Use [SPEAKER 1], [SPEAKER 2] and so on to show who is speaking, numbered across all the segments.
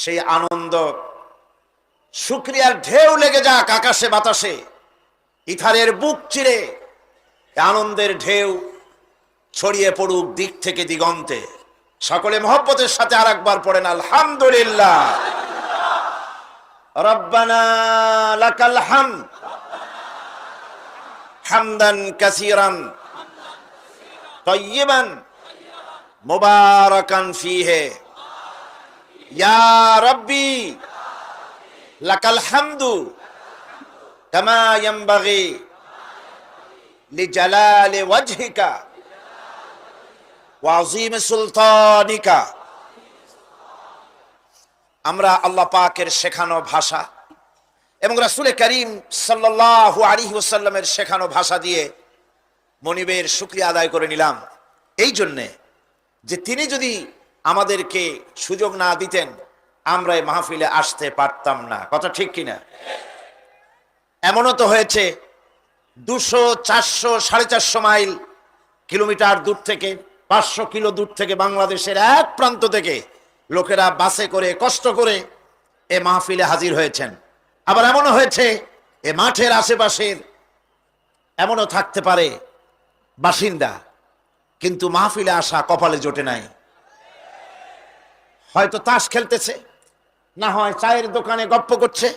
[SPEAKER 1] সেই আনন্দ। শুক্রিয়ার ঢেউ লেগে যাক আকাশে, বাতাসে। ইথারের বুক চিরে, আনন্দের ঢেউ ছড়িয়ে পড়ুক দিক থেকে দিগন্তে। সকলে মহব্বতের সাথে আর একবার পড়েন, আলহামদুলিল্লাহ। রব্বানা লাকাল ফিহে। يا ربي لك الحمد كما ينبغي لجلال وجهك وعظيم سلطانك আমরা আল্লাহ পাকের শেখানো ভাষা এবং রাসূলে করিম সাল্লাল্লাহু আলাইহি ওয়াসাল্লামের শেখানো ভাষা দিয়ে মনিবের শুক্রিয়া আদায় করে নিলাম এই জন্যে যে তিনি যদি আমাদেরকে সুযোগ না দিতেন, আমরা এই মাহফিলে আসতে পারতাম না। কথা ঠিক কিনা? এমনও তো হয়েছে, দুশো, চারশো, সাড়ে চারশো মাইল কিলোমিটার দূর থেকে, পাঁচশো কিলো দূর থেকে বাংলাদেশের এক প্রান্ত থেকে লোকেরা বাসে করে, কষ্ট করে এ মাহফিলে হাজির হয়েছেন। আবার এমনও হয়েছে, এ মাঠের আশেপাশের এমনও থাকতে পারে বাসিন্দা, কিন্তু মাহফিলে আসা কপালে জোটে নাই। হয়তো তাস খেলতেছে, না হয় চায়ের দোকানে গপ্প করছে,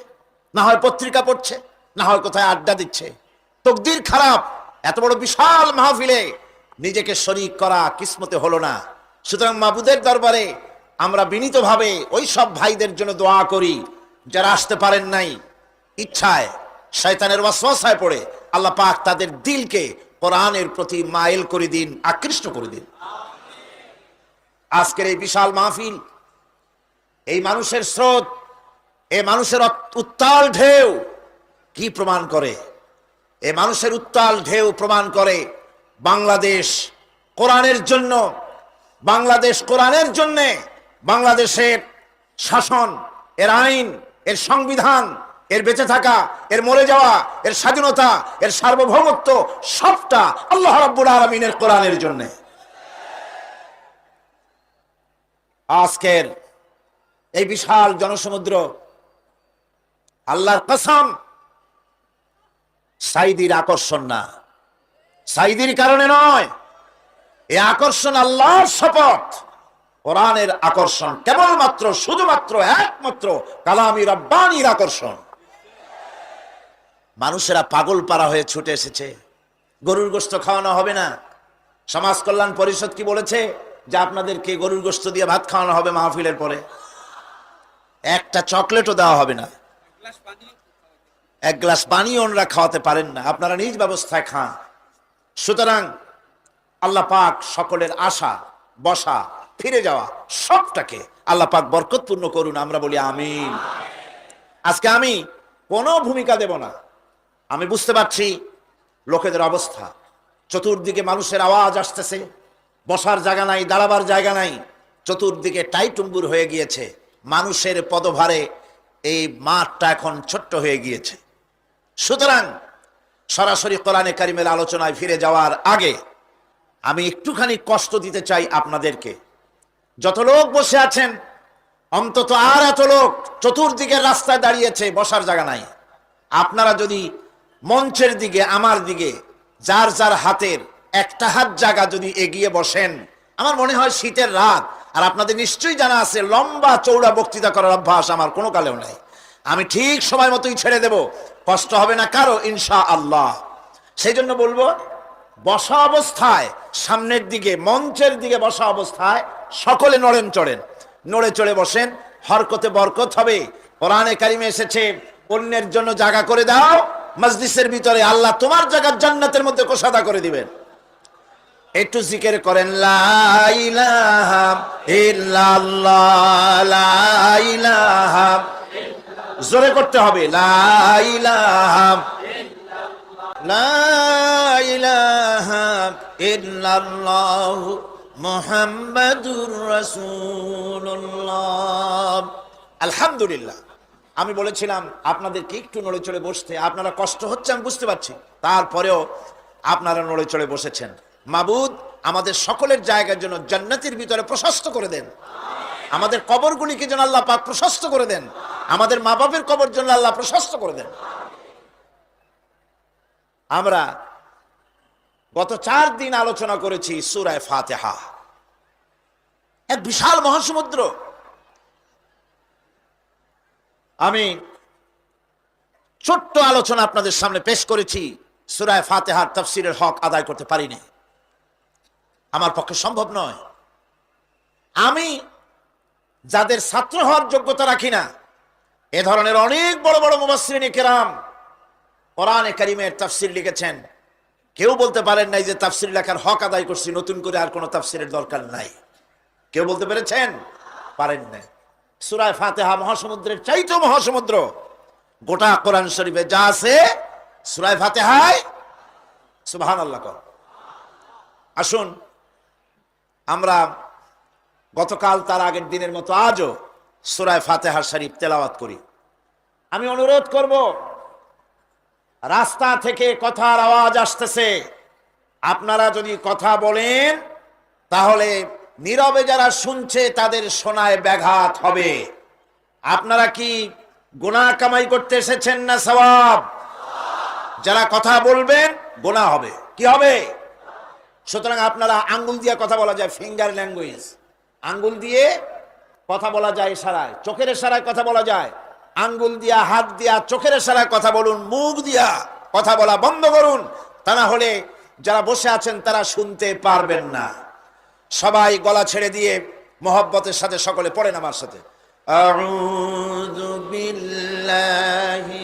[SPEAKER 1] না হয় পত্রিকা পড়ছে, না হয় কোথায় আড্ডা দিচ্ছে। তকদির খারাপ, এত বড় বিশাল মাহফিলে নিজেকে শরিক করা কিসমতে হলো না। সুতরাং মাবুদের দরবারে আমরা বিনীতভাবে ওই সব ভাইদের জন্য দোয়া করি, যারা আসতে পারেন নাই, ইচ্ছায়, শয়তানের ওয়াসওয়াসায় পড়ে, আল্লাহ পাক তাদের দিলকে কোরআনের প্রতি মাইল করে দিন, আকৃষ্ট করে দিন। আজকের এই বিশাল মাহফিল এই মানুষের স্রোত, এ মানুষের উত্তাল ঢেউ কি প্রমাণ করে? এ মানুষের উত্তাল ঢেউ প্রমাণ করে বাংলাদেশ কোরআনের জন্য, বাংলাদেশ কোরআনের জন্য বাংলাদেশের শাসন, এর আইন, এর সংবিধান, এর বেঁচে থাকা, এর মরে যাওয়া, এর স্বাধীনতা, এর সার্বভৌমত্ব সবটা আল্লাহ রাব্বুল আলমিনের কোরআনের জন্যে। আজকের এই বিশাল জনসমুদ্র, আল্লাহর কসম সাইদির আকর্ষণ না। সাইদির কারণে নয় এই আকর্ষণ আল্লাহর শপথ, কোরআনের আকর্ষণ, কেবলমাত্র, শুধুমাত্র, একমাত্র কালামি রব্বানির আকর্ষণ। মানুষেরা পাগল পারা হয়ে ছুটে এসেছে। গরুর গোস্ত খাওয়ানো হবে না। সমাজ কল্যাণ পরিষদ কি বলেছে? যে আপনাদেরকে গরুর গোস্ত দিয়ে ভাত খাওয়ানো হবে মাহফিলের পরে। একটা চকলেটও দেওয়া হবে না। এক গ্লাস পানিও ওনারা খাওয়াতে পারেন না। আপনারা নিজ ব্যবস্থায় খান। সুতরাং আল্লাহ পাক সকলের আশা, বসা, ফিরে যাওয়া সবটাকে আল্লাহ পাক বরকতপূর্ণ করুন। আমরা বলি আমিন। আজকে আমি কোনো ভূমিকা দেব না। আমি বুঝতে পারছি লোকেদের অবস্থা। চতুর্দিকে মানুষের আওয়াজ আসতেছে। বসার জায়গা নাই, দাঁড়াবার জায়গা নাই। চতুর্দিকে টাইটুম্বুর হয়ে গিয়েছে। মানুষের পদভারে এই মাঠটা এখন ছোট্ট হয়ে গিয়েছে। সুতরাং সরাসরি কোরআনে কারিমের আলোচনায় ফিরে যাওয়ার আগে আমি একটুখানি কষ্ট দিতে চাই আপনাদেরকে। যত লোক বসে আছেন, অন্তত আর এত লোক চতুর্দিকের রাস্তায় দাঁড়িয়েছে, বসার জায়গা নাই। আপনারা যদি মঞ্চের দিকে, আমার দিকে, যার যার হাতের একটা হাত জায়গা যদি এগিয়ে বসেন, আমার মনে হয় শীতের রাত আর আপনাদের নিশ্চয়ই জানা আছে, লম্বা চৌড়া বক্তৃতা করার অভ্যাস আমার কোনো কালেও নাই। আমি ঠিক সময় মতোই ছেড়ে দেব। কষ্ট হবে না কারও ইনশা আল্লাহ সেই জন্য বলব, বসা অবস্থায়, সামনের দিকে, মঞ্চের দিকে বসা অবস্থায় সকলে নড়েন চড়েন। নড়ে চড়ে বসেন, হরকতে বরকত হবে। কোরআনে কারিমে এসেছে, অন্যের জন্য জায়গা করে দাও মসজিদের ভিতরে আল্লাহ তোমার জায়গার জান্নাতের মধ্যে কোষাদা করে দিবেন। একটু জিকের করেন জোরে করতে হবে আলহামদুলিল্লাহ। আমি বলেছিলাম, আপনাদেরকে একটু নড়ে চড়ে বসতে, আপনারা কষ্ট হচ্ছে, আমি বুঝতে পারছি। তারপরেও আপনারা নড়ে চড়ে বসেছেন। মাবুদ, আমাদের সকলের জায়গার জন্য জান্নাতের ভিতরে প্রশস্ত করে দেন। আমাদের কবরগুলিকে যেন আল্লাহ পাক প্রশস্ত করে দেন। আমাদের মা বাপের কবর জন্য আল্লাহ প্রশস্ত করে দেন। আমরা গত চার দিন আলোচনা করেছি সুরায় ফাতেহা। এক বিশাল মহাসমুদ্র। আমি ছোট্ট আলোচনা আপনাদের সামনে পেশ করেছি। সুরায় ফাতেহার তফসিরের হক আদায় করতে পারিনি। আমার পক্ষে সম্ভব নয়। আমি যাদের ছাত্র হওয়ার যোগ্যতা রাখি না, এ ধরনের অনেক বড় বড় মুবাসরিনী কেরাম কোরআনে কারিমের তাফসির লিখেছেন। কেউ বলতে পারেন নাই যে তাফসির লেখার হক আদায় করছি, নতুন করে আর কোনো তাফসিরের দরকার নাই। কেউ বলতে পেরেছেন? পারেন নাই। সুরায় ফাতেহা মহাসমুদ্রের চাইতো মহাসমুদ্র। গোটা কোরআন শরীফে যা আছে সুরায় ফাতেহায় সুবাহান আল্লাহ আসুন আমরা গতকাল তার আগের দিনের মতো আজও সুরায় ফাতেহার শরীফ তেলাওয়াত করি। আমি অনুরোধ করব, রাস্তা থেকে কথার আওয়াজ আসতেছে। আপনারা যদি কথা বলেন, তাহলে নীরবে যারা শুনছে তাদের শোনায় ব্যাঘাত হবে। আপনারা কি গোনা কামাই করতে এসেছেন না সওয়াব? যারা কথা বলবেন গোনা হবে। কি হবে? সুতরাং আপনারা আঙ্গুল দিয়ে কথা বলা যায় ফিঙ্গার ল্যাঙ্গুয়েজ আঙ্গুল দিয়ে কথা বলা যায় এসারায় চোখের এসারায় কথা বলা যায়। আঙ্গুল দিয়া, হাত দিয়া, চোখের এসারায় কথা বলুন, মুখ দিয়া কথা বলা বন্ধ করুন, তা না হলে যারা বসে আছেন তারা শুনতে পারবেন না। সবাই গলা ছেড়ে দিয়ে মোহব্বতের সাথে সকলে পড়েন আমার সাথে। আউযু বিল্লাহি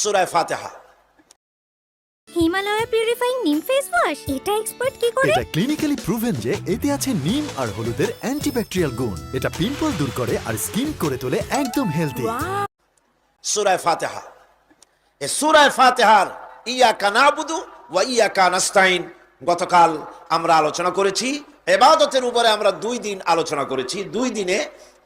[SPEAKER 1] সুরায়
[SPEAKER 2] Fatiha. Purifying neem face wash এটা এক্সপার্ট কি করে?
[SPEAKER 3] এটা ক্লিনিক্যালি প্রুভেন যে এতে আছে নিম আর হলুদের অ্যান্টিব্যাকটেরিয়াল গুণ। এটা পিম্পল দূর করে আর স্কিন করে তোলে একদম হেলদি
[SPEAKER 1] সুরায় ফাতেহা। এ সুরায় ফাতেহার ইয়া কানাবুদু ওয়া ইয়া কানাস্তাইন গতকাল আমরা আলোচনা করেছি এবাদতের উপরে আমরা দুই দিন আলোচনা করেছি। দুই দিনে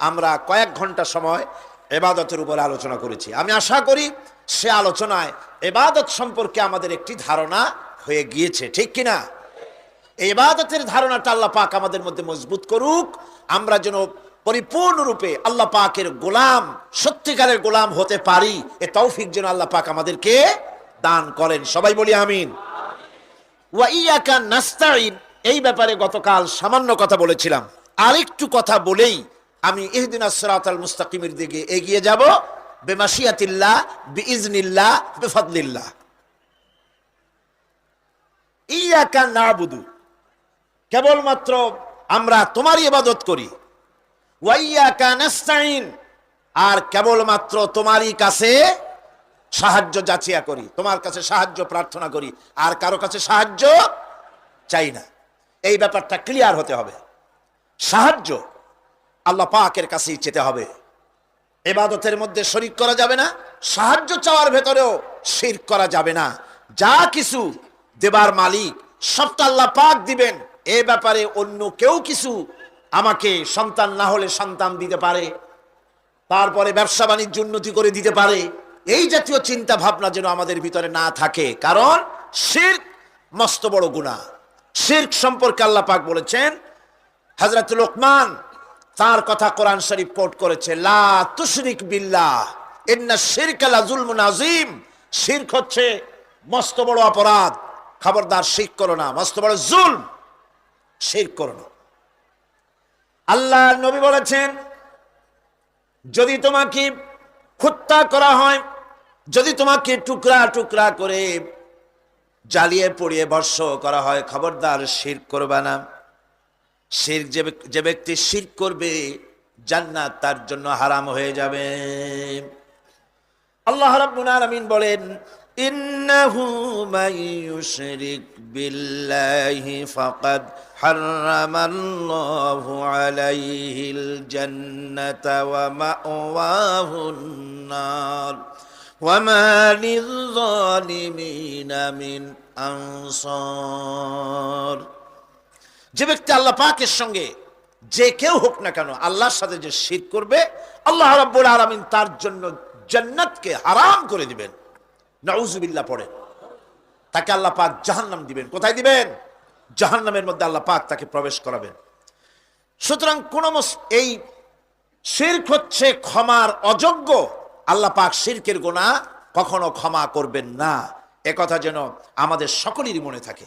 [SPEAKER 1] আমরা কয়েক ঘণ্টা সময় এবাদতের উপরে আলোচনা করেছি। আমি আশা করি সে আলোচনায় এবাদত সম্পর্কে আমাদের একটি ধারণা হয়ে গিয়েছে। ঠিক কিনা এই ইবাদতের ধারণাটা আল্লাহ পাক আমাদের মধ্যে মজবুত করুক। আমরা যেন পরিপূর্ণরূপে আল্লাহ পাকের গোলাম, সত্যিকারের গোলাম হতে পারি। এ তৌফিক যেন আল্লাহ পাক আমাদেরকে দান করেন। সবাই বলি আমিন। ওয়া ইয়াকা নাস্তাইন এই ব্যাপারে গতকাল সামান্য কথা বলেছিলাম। আরেকটু কথা বলেই আমি ইহদিন সিরাতাল মুস্তাকিমের দিকে এগিয়ে যাব, বেমাশিয়াতিল্লাহ, বিইজনিল্লাহ, বেফাদলিল্লাহ। ইয়াকা নাবুদু। কেবলমাত্র আমরা তোমারই ইবাদত করি। ওয়াইয়াকা নাস্তাইন আর কেবলমাত্র তোমারই কাছে সাহায্য যাচিয়া করি। তোমার কাছে সাহায্য প্রার্থনা করি। আর কারও কাছে সাহায্য চাই না। এই ব্যাপারটা ক্লিয়ার হতে হবে। সাহায্য আল্লাহ পাকের কাছেই চেতে হবে। এবাদতের মধ্যে শরিক করা যাবে না, সাহায্য চাওয়ার ভেতরেও শির করা যাবে না। যা কিছু দেবার মালিক, সবটা আল্লাহ পাক দিবেন। এ ব্যাপারে অন্য কেউ কিছু আমাকে সন্তান না হলে সন্তান দিতে পারে, তারপরে ব্যবসা বাণিজ্য উন্নতি করে দিতে পারে। এই জাতীয় চিন্তা ভাবনা যেন আমাদের ভিতরে না থাকে, কারণ শির মস্ত বড় গুণা শির্ক সম্পর্কে আল্লাহ পাক বলেছেন হজরত লোকমান তার কথা কোরআন শরীফ কোট করেছে, লা তুশরিক বিল্লাহ, ইন্না শিরকা লা যুলমুন আযীম। শিরক হচ্ছে মস্ত বড় অপরাধ। খবরদার শিরক করো না, মস্ত বড় জুলম। শিরক করো না। আল্লাহ নবী বলেছেন, যদি তোমাকে হত্যা করা হয়, যদি তোমাকে টুকরা টুকরা করে জ্বালিয়ে পড়িয়ে বর্ষ করা হয়, খবরদার শির করবা না। শির যে ব্যক্তি শির করবে, জান্নাত তার জন্য হারাম হয়ে যাবে। আল্লাহ রাব্বুল আলামিন বলেন, ইন্নাহু ইউশরিক বিল্লাহি ফাকাদ হারামাল্লাহু আলাইহিল জান্নাতা ওয়া মাওয়াহুন নার ওয়া মা লিয-যালিমিনা মিন আনসার। যে ব্যক্তি আল্লাহ পাকের সঙ্গে যে কেউ হোক না কেন আল্লাহর সাথে যে শির করবে, আল্লাহ রাব্বুল আলামিন তার জন্য জান্নাতকে হারাম করে দিবেন। নাউজুবিল্লাহ পড়ে। তাকে আল্লাহ পাক জাহান্নাম দিবেন। কোথায় দিবেন? জাহান্নামের মধ্যে আল্লাহ পাক তাকে প্রবেশ করাবেন। সুতরাং কোন এই শিরক হচ্ছে ক্ষমার অযোগ্য। আল্লাহ পাক শিরকের গোনা কখনো ক্ষমা করবেন না। একথা যেন আমাদের সকলেরই মনে থাকে।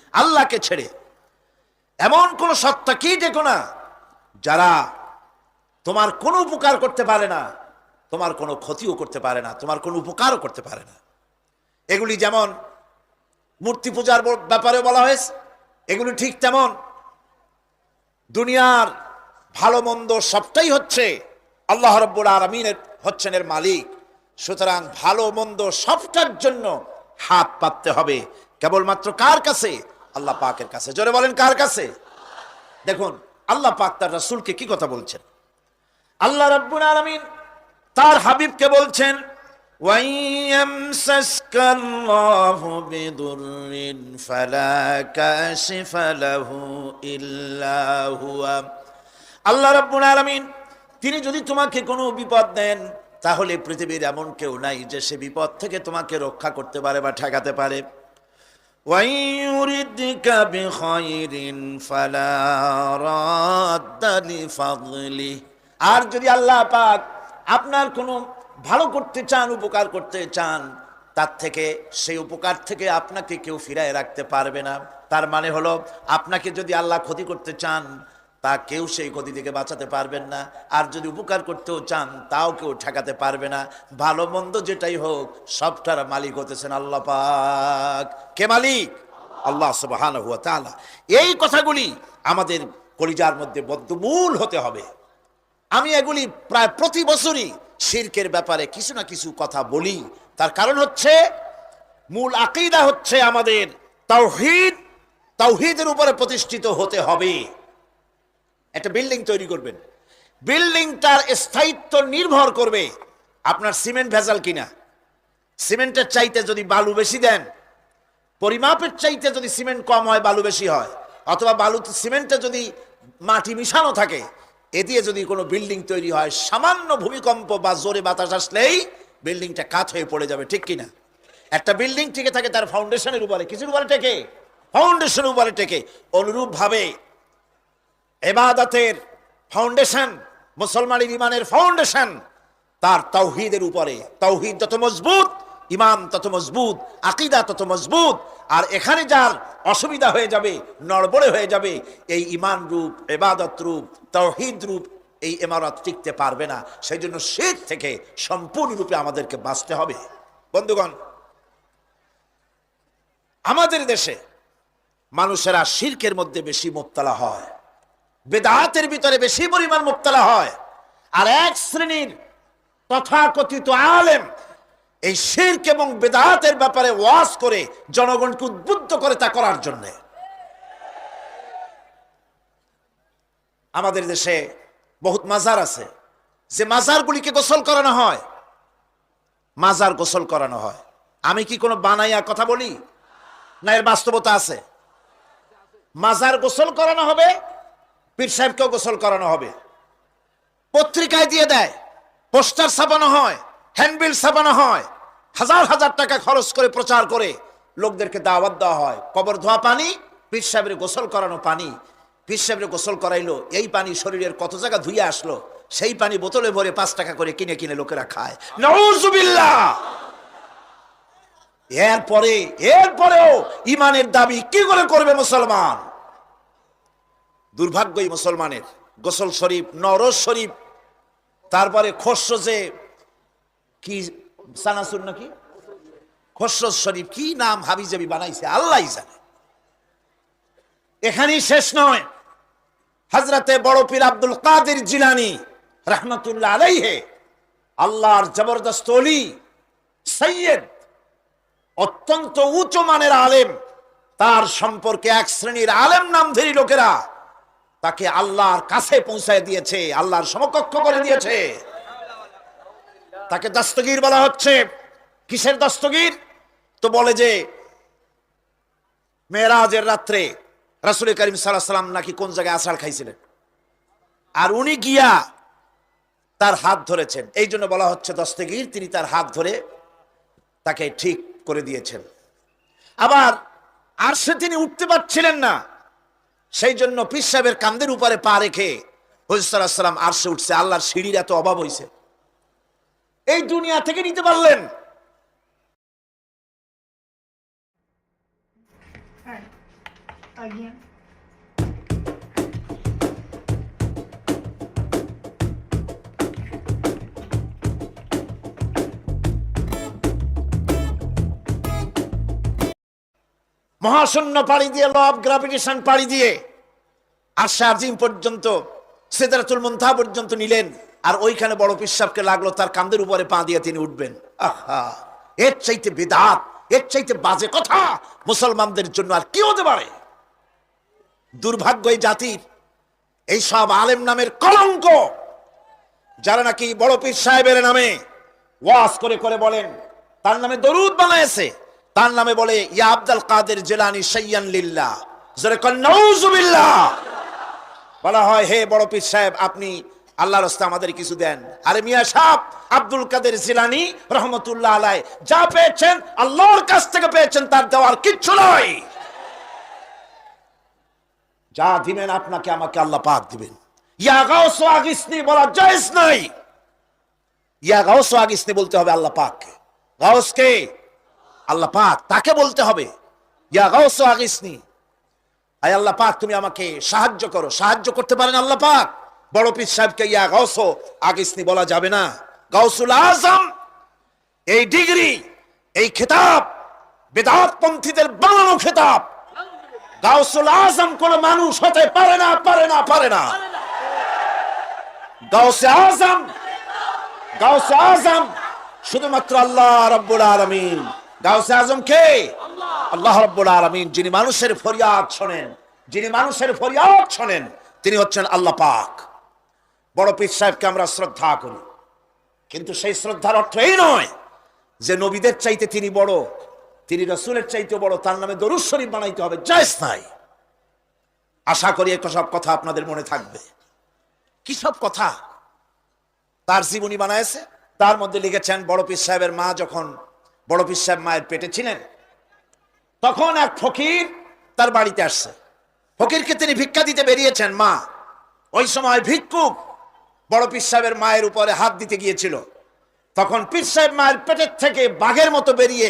[SPEAKER 1] আল্লাহকে ছেড়ে। এমন কোন সত্তা কি দেখো না, যারা তোমার কোনো উপকার করতে পারে না, তোমার কোনো ক্ষতিও করতে পারে না, তোমার কোনো উপকারও করতে পারে না। এগুলি যেমন মূর্তি পূজার ব্যাপারে বলা হয়েছে, এগুলি ঠিক তেমন। দুনিয়ার ভালো মন্দ সবটাই হচ্ছে আল্লাহ রব্বুল আলমিনের হচ্ছেন এর মালিক। সুতরাং ভালো মন্দ সবটার জন্য হাত পাততে হবে। কেবলমাত্র কার কাছে? আল্লাহ পাকের কাছে। জোরে বলেন, কার কাছে? দেখুন, আল্লাহ পাক তার রাসুলকে কি কথা বলছেন? আল্লাহ রব্বুল আলমিন তার হাবিবকে বলছেন আল্লাহ রব্বুল আলমিন, তিনি যদি তোমাকে কোনো বিপদ দেন, তাহলে পৃথিবীর এমন কেউ নাই যে সে বিপদ থেকে তোমাকে রক্ষা করতে পারে বা ঠেকাতে পারে। وَإِن يُرِدْكَ بِخَيْرٍ فَلَا رَادَّ لِفَضْلِهِ আর যদি আল্লাহ পাক আপনার কোনো ভালো করতে চান উপকার করতে চান তার থেকে সেই উপকার থেকে আপনাকে কেউ ফিরায় রাখতে পারবে না তার মানে হলো আপনাকে যদি আল্লাহ ক্ষতি করতে চান তা কেউ সেই ক্ষতি থেকে বাঁচাতে পারবেন না। আর যদি উপকার করতেও চান, তাও কেউ ঠেকাতে পারবে না। ভালো মন্দ যেটাই হোক, সবটার মালিক হতেছেন আল্লাহ পাক। কে মালিক? আল্লাহ সুবহানাহু ওয়া তাআলা। এই কথাগুলি আমাদের কলিজার মধ্যে বদ্ধমূল হতে হবে। আমি এগুলি প্রায় প্রতি বছরই শিরকের ব্যাপারে কিছু না কিছু কথা বলি। তার কারণ হচ্ছে, মূল আকিদা হচ্ছে আমাদের তাওহীদ। তাওহীদের উপরে প্রতিষ্ঠিত হতে হবে। একটা বিল্ডিং তৈরি করবেন। বিল্ডিংটার স্থায়িত্ব নির্ভর করবে আপনার সিমেন্ট ভেজাল কিনা। সিমেন্টের চাইতে যদি বালু বেশি দেন, পরিমাপের চাইতে যদি সিমেন্ট কম হয়, বালু বেশি হয়, অথবা বালু, সিমেন্টে যদি মাটি মিশানো থাকে, এ দিয়ে যদি কোনো বিল্ডিং তৈরি হয়, সামান্য ভূমিকম্প বা জোরে বাতাস আসলেই বিল্ডিংটা কাত হয়ে পড়ে যাবে, ঠিক কিনা? একটা বিল্ডিং টিকে থাকে তার ফাউন্ডেশনের উপরে। কিছুর উপরে টেকে? ফাউন্ডেশনের উপরে টেকে। অনুরূপ ভাবে এবাদতের ফাউন্ডেশন মুসলমানের ইমানের ফাউন্ডেশন তার তাওহিদের উপরে। তাওহিদ যত মজবুত, ইমাম তত মজবুত, আকিদা তত মজবুত, আর এখানে যার অসুবিধা হয়ে যাবে, নড়বড়ে হয়ে যাবে, এই ইমান রূপ, এবাদত রূপ, তাওহিদ রূপ, এই ইমারত টিকতে পারবে না। সেই জন্য শেখ থেকে সম্পূর্ণরূপে আমাদেরকে বাঁচতে হবে। বন্ধুগণ, আমাদের দেশে মানুষেরা শির্কের মধ্যে বেশি মোবতলা হয়। বেদাতের ভিতরে বেশি পরিমাণ মুক্তলা হয়। আর এক শ্রেণির তথাকথিত আলেম এই শির্ক এবং বেদাতের ব্যাপারে ওয়াজ করে জনগণকে উদ্বুদ্ধ করে তা করার জন্য। আমাদের দেশে বহুত মাজার আছে। যে মাজারগুলিকে গোসল করানো হয়, মাজার গোসল করানো হয়। আমি কি কোনো বানাইয়া কথা বলি? না, এর বাস্তবতা আছে। মাজার গোসল করানো হবে পীর সাহেবকেও গোসল করানো হবে। পত্রিকায় দিয়ে দেয়, পোস্টার ছাপানো হয়, হ্যান্ডবিল ছাপানো হয়, হাজার হাজার টাকা খরচ করে প্রচার করে লোকদেরকে দাওয়াত দেওয়া হয়। কবর, ধোয়া, পানি, পীর সাহেবের গোসল করানো পানি। পীর সাহেবের গোসল করাইলো, এই পানি শরীরের কত জায়গা ধুয়ে আসলো, সেই পানি বোতলে ভরে পাঁচ টাকা করে কিনে কিনে লোকেরা খায়। এরপরে, এরপরেও ইমানের দাবি কি করে করবে মুসলমান? দুর্ভাগ্যই মুসলমানের। গোসল শরীফ নরজ শরীফ। তারপরে খসরো যে কি, সানাসুর নাকি? খসরত শরীফ, কি নাম হাবিজাবি বানাইছে আল্লাহ জানে। এখানেই শেষ নয়। হজরতে বড় পীর আব্দুল কাদের জিলানি রহমতুল্লাহ আলাইহে, আল্লাহর জবরদস্ত অলি সৈয়দ, অত্যন্ত উচ্চ মানের আলেম, তার সম্পর্কে এক শ্রেণির আলেম নাম নামধারী লোকেরা তাকে আল্লাহর কাছে পৌঁছায় দিয়েছে, আল্লাহর সমকক্ষ করে দিয়েছে। তাকে দস্তগীর বলা হচ্ছে। কিসের দস্তগীর? তো বলে যে, মেয়েরাজের রাত্রে রাসুল করিম সাল্লাম নাকি কোন জায়গায় আষাঢ় খাইছিলেন? আর উনি গিয়া তার হাত ধরেছেন। এই জন্য বলা হচ্ছে দস্তগীর, তিনি তার হাত ধরে তাকে ঠিক করে দিয়েছেন। আবার আর সে তিনি উঠতে পারছিলেন না। সেই জন্য পীর সাহেবের কান্দের উপরে পা রেখে হজরতাম আর সে উঠছে, আল্লাহর সিঁড়ির এত অভাব হয়েছে এই দুনিয়া থেকে নিতে পারলেন
[SPEAKER 4] Aguinha.
[SPEAKER 1] মহাশূন্য পাড়ি দিয়ে ল অফ গ্রাভিটেশন পাড়ি দিয়ে আর আজিম পর্যন্ত, সেদারাতুল মুনতাহা পর্যন্ত নিলেন। আর ওইখানে বড় পিসাবকে লাগল, তার কান্দের উপরে পা দিয়ে তিনি উঠবেন। আহা! এর চাইতে বেদাত, এর চাইতে বাজে কথা মুসলমানদের জন্য আর কি হতে পারে? দুর্ভাগ্য এই জাতির, এই সব আলেম নামের কলঙ্ক, যারা নাকি বড় পীর সাহেবের নামে ওয়াজ করে করে বলেন, তার নামে দরুদ বানায়েছে তার নামে বলে, ইয়া আব্দুল কাদের জেলানি সৈয়ান কন বলা হয়, হে বড় পীর সাহেব, আপনি আল্লাহর রাস্তা আমাদের কিছু দেন। আরে মিয়া সাহেব, আব্দুল কাদের জিলানি রহমতুল্লাহ আলাই যা পেয়েছেন, আল্লাহর কাছ থেকে পেয়েছেন, তার দেওয়ার কিচ্ছু নয় যা দিবেন, আপনাকে, আমাকে আল্লাহ পাক দিবেন। ইয়া গাউস আগিসনি বলা জায়েজ নাই। ইয়া গাউস আগিসনি বলতে হবে আল্লাহ পাক গাউস কে আল্লাহ পাক তাকে বলতে হবে, ইয়া গাউস আগিসনি। আয় আল্লাহ পাক, তুমি আমাকে সাহায্য করো। সাহায্য করতে পারেন আল্লাহ পাক? বড় পীর সাহেবকে, ইয়া গাউস আগিসনি বলা যাবে না। গাউসুল আজম, এই ডিগ্রি, এই খেতাব বেদাত পন্থীদের বানানো খেতাব। গাউসুল আজম কোন মানুষ হতে পারে না পারে না পারে না। গাউসে আজম গাউসে আজম, শুধুমাত্র আল্লাহ রব্বুল আলামিন। গাউসে আজম কে আল্লাহ রব্বুল আলামিন যিনি মানুষের ফরিয়াদ শোনেন, যিনি মানুষের ফরিয়াদ শোনেন, তিনি হচ্ছেন আল্লাহ পাক। বড় পীর সাহেবকে আমরা শ্রদ্ধা করি। কিন্তু সেই শ্রদ্ধার অর্থ এই নয় যে নবীদের চাইতে তিনি বড়, তিনি রসুলের চাইতে বড়, তার নামে দরুদ শরীফ বানাইতে হবে, জায়জ নাই। আশা করি এক সব কথা আপনাদের মনে থাকবে। কি সব কথা? তার জীবনী বানায়ছে তার মধ্যে লিখেছেন, বড় পীর সাহেবের মা যখন বড় পীর সাহেব মায়ের পেটে ছিলেন। তখন এক ফকির তার বাড়িতে আসছে। ফকিরকে তিনি ভিক্ষা দিতে বেরিয়েছেন, মা। ওই সময় ভিক্ষুক বড় পীর মায়ের উপরে হাত দিতে গিয়েছিল। তখন পীর মায়ের পেটের থেকে বাঘের মতো বেরিয়ে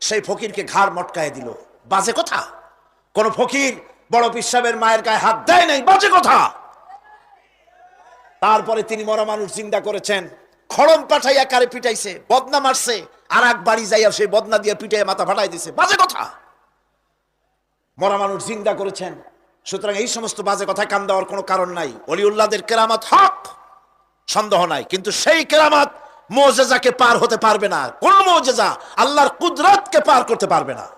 [SPEAKER 1] সেই ফকিরকে ঘাড় মটকায় দিল। বাজে কথা। কোন ফকির বড় পীর মায়ের গায়ে হাত দেয় নাই, বাজে কথা। তারপরে তিনি মরা মানুষ জিন্দা করেছেন। খড়ম পাঠাইয়া কারে পিটাইছে? বদনা মারছে। আর এক বাড়ি যাইয়া সেই বদনা দিয়ে পিটাইয়া মাথা ফাটাই দিছে। বাজে কথা। মরা মানুষ জিন্দা করেছেন। সুতরাং এই সমস্ত বাজে কথায় কান দেওয়ার কোনো কারণ নাই। অলিউল্লাদের কেরামত হক, সন্দেহ নাই। কিন্তু সেই কেরামত মোজেজাকে পার হতে পারবে না। কোন মোজেজা? আল্লাহর কুদরতকে পার করতে পারবে না।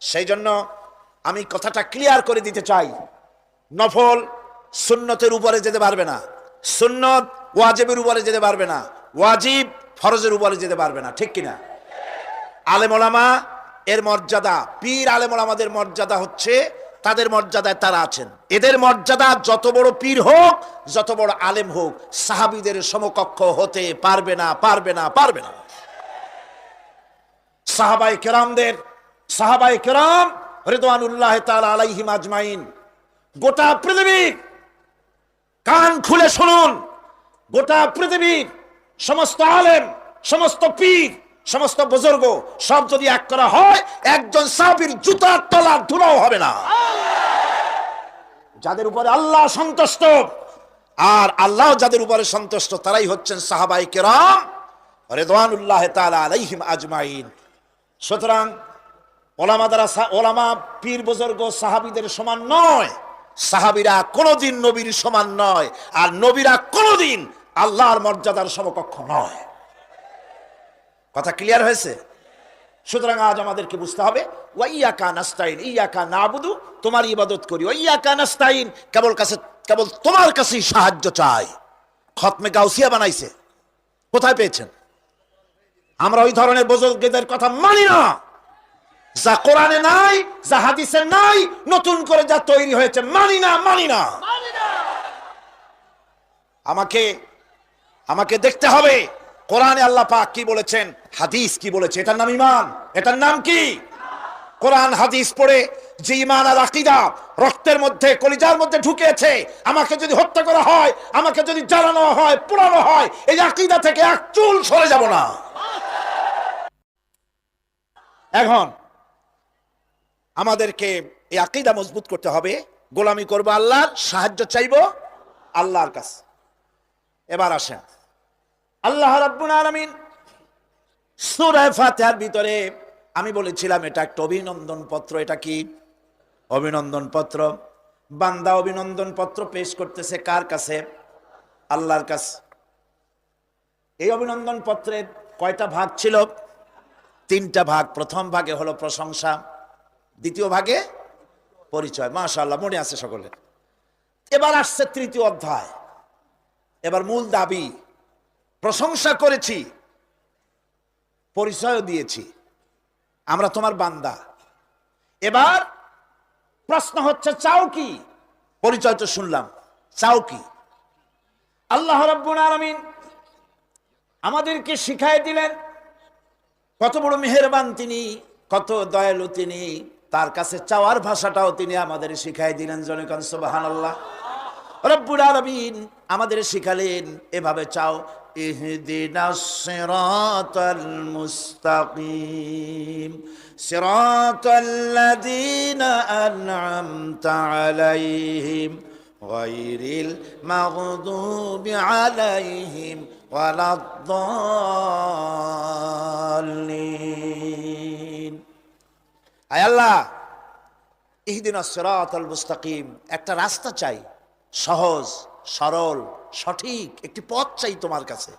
[SPEAKER 1] সেই জন্য আমি কথাটা ক্লিয়ার করে দিতে চাই। নফল সুন্নতের উপরে যেতে পারবে না। সুন্নত ওয়াজিবের উপরে যেতে পারবে না। ওয়াজিব ফরজের উপরে যেতে পারবে না, ঠিক কিনা? আলেম ওলামা এর মর্যাদা, পীর আলেম ওলামাদের মর্যাদা হচ্ছে তাদের মর্যাদায় তারা আছেন। এদের মর্যাদা যত বড় পীর হোক, যত বড় আলেম হোক, সাহাবিদের সমকক্ষ হতে পারবে না পারবে না পারবে না। সাহাবাই কেরামদের সাহাবাই কেরাম রেদওয়ানুল্লাহ তাআলা আলাইহিম আজমাইন। গোটা পৃথিবীর কান খুলে শুনুন। গোটা পৃথিবীর সমস্ত আলেম, সমস্ত পীর, সমস্ত বুজুর্গ, সব যদি এক করা হয়, একজন সাহাবীর জুতার তলা ধুলাও হবে না। যাদের উপরে আল্লাহ সন্তুষ্ট, আর আল্লাহ যাদের উপরে সন্তুষ্ট, তারাই হচ্ছেন সাহাবাই কেরাম, রেদওয়ানুল্লাহ তাআলা আলাইহিম আজমাইন। সুতরাং ওলামা দ্বারা, ওলামা পীর, বুজুর্গ, সাহাবীদের সমান নয়। সাহাবীরা কোনোদিন নবীর সমান নয়, আর নবীরা কোনোদিন আল্লাহর মর্যাদার সমকক্ষ নয়। কথা ক্লিয়ার হয়েছে? সুতরাং আজ আমাদেরকে বুঝতে হবে ওয়াইয়াকা নাস্তাইন ইয়াকা নাবুদু তোমার ইবাদত করি। ওয়াইয়াকা নাস্তাইন কেবল কাছে কেবল তোমার কাছেই সাহায্য চাই। খতমে গাউসিয়া বানাইছে। কোথায় পেয়েছেন? আমরা ওই ধরনের বুজুর্গদের কথা মানি না। যা কোরআনে নাই যা হাদিসে নাই নতুন করে যা তৈরি হয়েছে মানি না। মানি না। আমাকে আমাকে দেখতে হবে। কোরআনে আল্লাহ পাক কি বলেছেন? হাদিস কি বলেছে? এটার নাম ইমান এটার নাম কি? কোরআন, হাদিস পড়ে যে ইমান আর আকিদা রক্তের মধ্যে, কলিজার মধ্যে ঢুকেছে আমাকে যদি হত্যা করা হয়, আমাকে যদি জ্বালানো হয়, পোড়ানো হয়, এই আকিদা থেকে এক চুল সরে যাব না। এখন আমাদেরকে এই আকিদা মজবুত করতে হবে। গোলামি করব আল্লাহর, সাহায্য চাইব আল্লাহর কাছে। এবার আসেন। আল্লাহ রাব্বুল আলামিন সূরা ফাতিহার ভিতরে আমি বলেছিলাম, এটা একটা অভিনন্দন পত্র, এটা কি? অভিনন্দন পত্র। বান্দা অভিনন্দন পত্র পেশ করতেছে কার কাছে? আল্লাহর কাছে। এই অভিনন্দন পত্রের কয়টা ভাগ ছিল? তিনটা ভাগ। প্রথম ভাগে হলো প্রশংসা, দ্বিতীয় ভাগে পরিচয়। মাশাআল্লাহ, মনে আছে সকলের। এবার আসছে তৃতীয় অধ্যায়। এবার মূল দাবি প্রশংসা করেছি, পরিচয়ও দিয়েছি। আমরা তোমার বান্দা। এবার প্রশ্ন হচ্ছে, চাও কি? পরিচয় তো শুনলাম। চাও কি? আল্লাহ রাব্বুল আলামিন আমাদেরকে শিখাই দিলেন, কত বড় মেহেরবান তিনি, কত দয়ালু তিনি, তার কাছে চাওয়ার ভাষাটাও তিনি আমাদের শিখাই দিলেন জনকান সুবাহান আল্লাহ রব্বুল আলামিন আমাদের শিখালেন, এভাবে চাও। ইহদিনাস সিরাতাল মুস্তাকিম সিরাতাল্লাযীনা আন'আমতা আলাইহিম গায়রিল মাগদুবি আলাইহিম ওয়ালাদ-দাল্লিন আয় আল্লাহ ইহদিন সিরাতাল মুস্তাকিম একটা রাস্তা চাই, সহজ, সরল সঠিক একটি পথ চাই তোমার কাছে।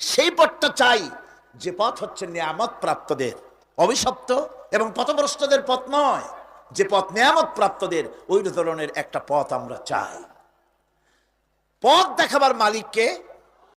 [SPEAKER 1] সেই পথটা চাই যে পথ হচ্ছে নিয়ামত প্রাপ্তদের অভিশপ্ত এবং পথভ্রষ্টদের পথ নয়, যে পথ নিয়ামত প্রাপ্তদের ওই ধরনের একটা পথ আমরা চাই। পথ দেখাবার মালিককে